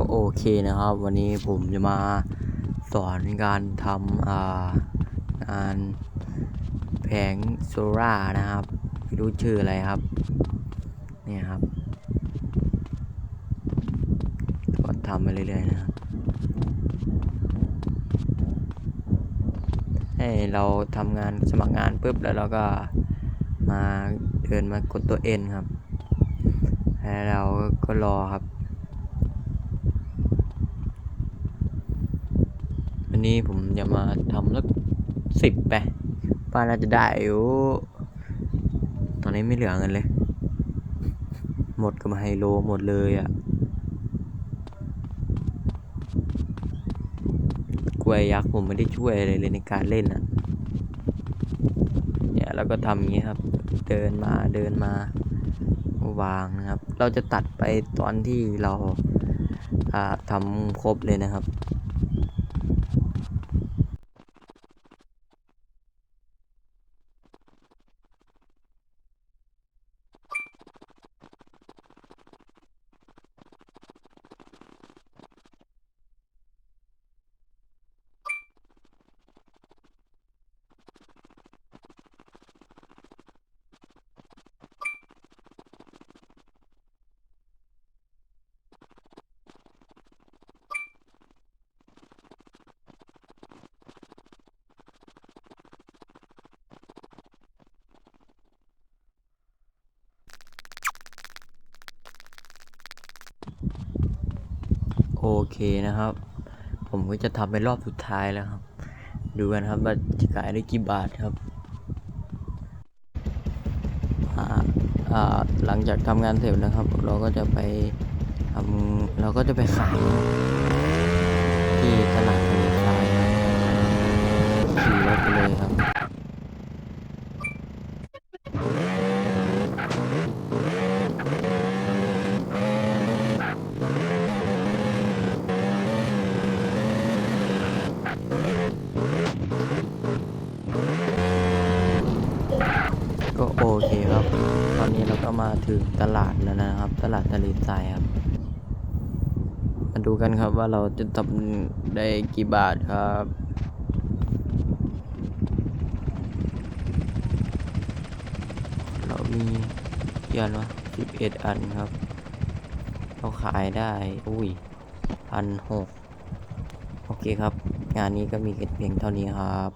ก็โอเคนะครับ วันนี้ผมจะมาสอนการทำงานแผงโซล่าร์นะครับไม่รู้ชื่ออะไรครับเนี่ยครับก็ทำไปเรื่อยๆนะครับให้เราทำงานสมัครงานปุ๊บแล้วเราก็มาเดินมากดตัว N ครับ แล้วเราก็รอครับ วันนี้ผมจะมาทำสักสิบไปป้าน่าจะได้อยู่ตอนนี้ไม่เหลือเงินเลย หมดกับไฮโลหมดเลยอะ่ะกล้วยยักษ์ผมไม่ได้ช่วยอะไรเลยในการเล่นอะเนี่ยแล้วก็ทำอย่างนี้ครับ เดินมาเดินมาวางนะครับ เราจะตัดไปตอนที่เราทำครบเลยนะครับ เคนะครับ ผมก็จะทำเป็นรอบสุดท้ายแล้วครับ ดูกันครับว่าจะขายได้กี่บาทครับหลังจากทำงานเสร็จนะครับ เราก็จะไปทำเราก็จะไปขายที่ตลาดทะเลทรายครับขี่รถไปเลยครับ ก็ โอเคครับ ตอนนี้เราก็มาถึงตลาดแล้วนะครับ ตลาดทะเลทรายครับ มาดูกันครับว่าเราจะทำได้กี่บาทครับเรามีเยอะนะสิบเอ็ดอันครับ เราขายได้อุ้ยพันหกโอเคครับ งานนี้ก็มีเพียงเท่านี้ครับ